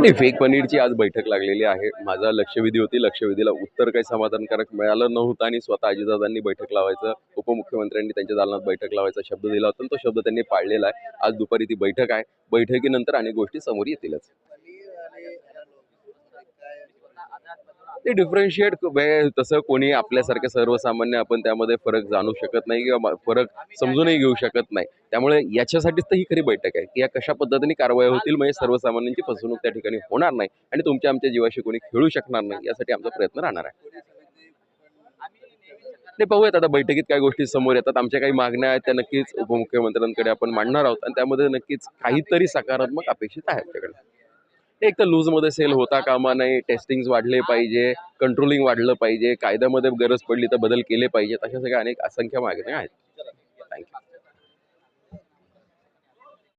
नाही फेक पनीरची आज बैठक लागलेली आहे. माझा लक्षवेधी होती लक्षवेधीला उत्तर काही समाधानकारक मिळालं नव्हतं आणि स्वतः अजितदादांनी बैठक लावायचं उपमुख्यमंत्र्यांनी त्यांच्या दालनात बैठक लावायचा शब्द दिला होता आणि तो शब्द त्यांनी पाळलेला आहे. आज दुपारी ती बैठक आहे. बैठकीनंतर अनेक गोष्टी समोर येतीलच. ते डिफरन्शिएट म्हणजे तसं कोणी आपल्यासारखं सर्वसामान्य आपण त्यामध्ये फरक जाणू शकत नाही किंवा फरक समजूनही घेऊ शकत नाही. त्यामुळे याच्यासाठीच तर ही खरी बैठक आहे की या कशा पद्धतीने कारवाई होतील म्हणजे सर्वसामान्यांची फसवणूक त्या ठिकाणी होणार नाही आणि तुमच्या आमच्या जीवाशी कोणी खेळू शकणार नाही यासाठी आमचा प्रयत्न राहणार आहे. ते पाहूयात आता बैठकीत काय गोष्टी समोर येतात. आमच्या काही मागण्या आहेत त्या नक्कीच उपमुख्यमंत्र्यांकडे आपण मांडणार आहोत आणि त्यामध्ये नक्कीच काहीतरी सकारात्मक अपेक्षित आहे आमच्याकडे एक तर लूजमध्ये सेल होता कामा नाही टेस्टिंग वाढले पाहिजे कंट्रोलिंग वाढलं पाहिजे कायद्यामध्ये गरज पडली तर बदल केले पाहिजेत अशा सगळ्या अनेक असंख्य मागण्या आहेत. थँक्यू.